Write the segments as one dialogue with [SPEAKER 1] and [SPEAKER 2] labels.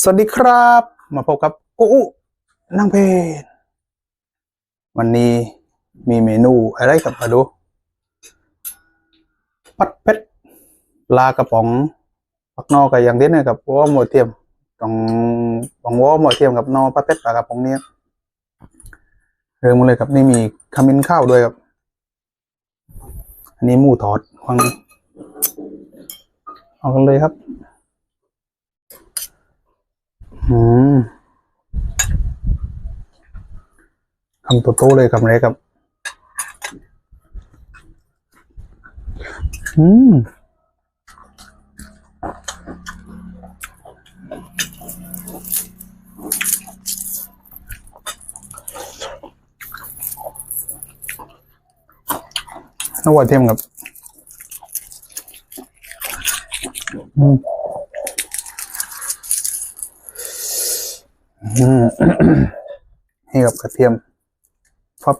[SPEAKER 1] สวัสดีครับ มาพบกับกูอุนางเพนวันนี้มีเมนูอะไรกับมาดูปัดเป็ดปลากระป๋องปักนอกับอย่างเด่นเลยกับวอหมดเทียมต้องต้องวอหมดเทียมกับนอปัดเป็ดปลากระป๋องเนี้ยเริ่มาเลยครับนี่มีขมิ้นข้าวด้วยครับ อันนี้หมูทอดฟังเอากันเลยครับ อืมคำโตๆเลยคำแรกครับ อืมน้ำหวานเทียมครับ อืม อืมให้กับกระเทียมฟับ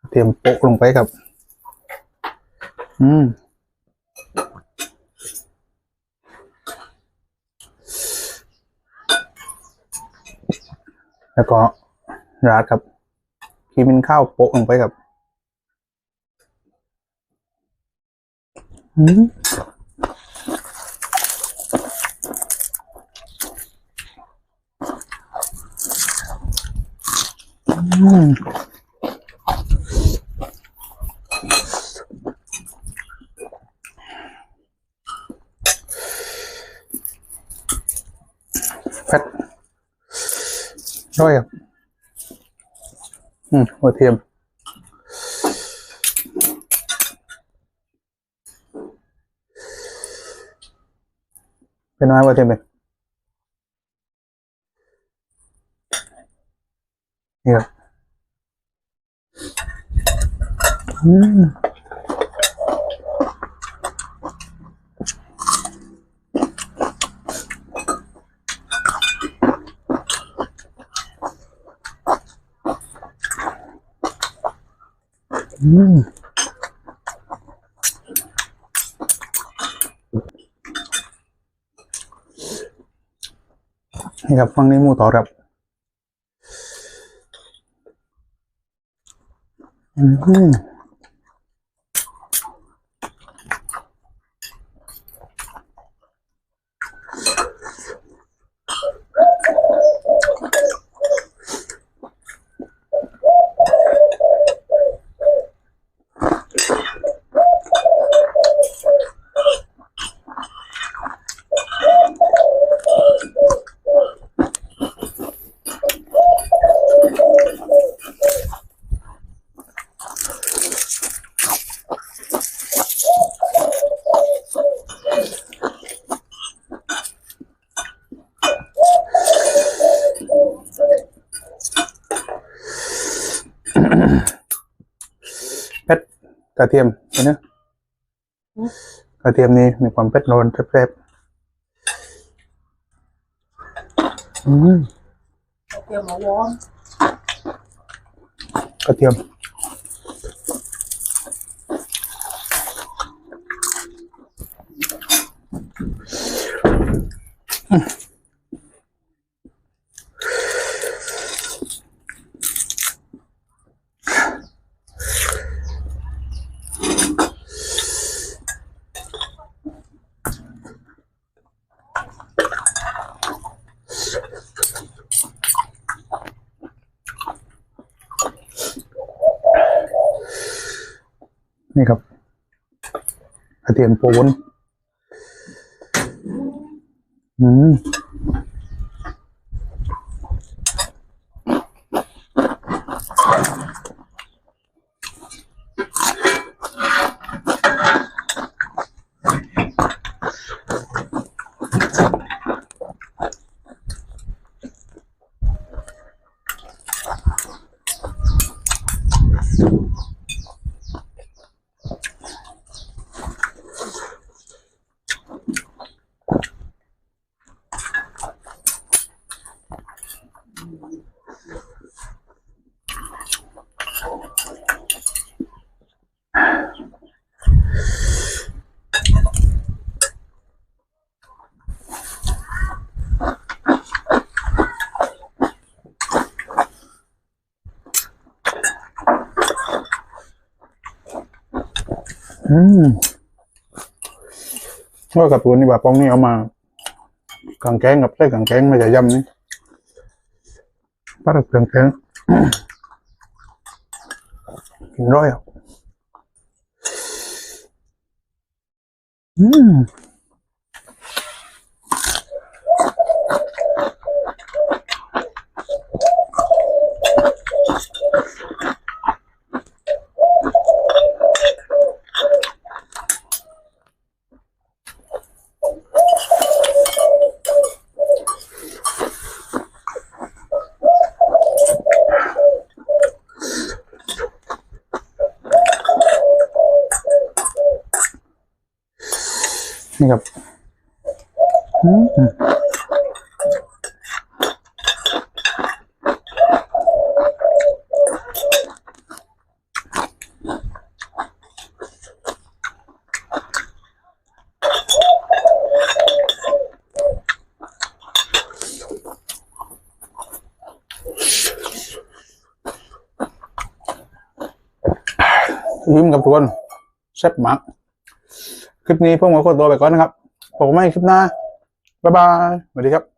[SPEAKER 1] กระเทียมโปะลงไปครับ อืมแล้วก็ราดครับขีมินข้าวโปะลงไปครับ อืม อืมเผ็ดด้วยครับอืม หัวเทียมเป็นไงหัวเทียมเป็นนี่ครับ อืมอืมนี่ครับฟังนี้หมูทอดครับ อืม เผ็ด กระเทียมเห็นไหมกระเทียมนี่มีความเผ็ดร้อนแซ่บๆอืม
[SPEAKER 2] เตรียมมาวอร์ม
[SPEAKER 1] กระเทียม นี่ครับกระเทียมโปนอืม อืมว่ากับตัวนี้แบบปองนี่เอามากังแกงกับไส้กังแกงมาจะยำนี่ปลากับกางแกงกินร้อยอะอืม นี่ครับอืมยิ้มกับทุกคนแซ่บมาก คลิปนี้พวกผมขอตัวไปก่อนนะครับพบกันใหม่คลิปหน้าบ๊ายบายสวัสดีครับ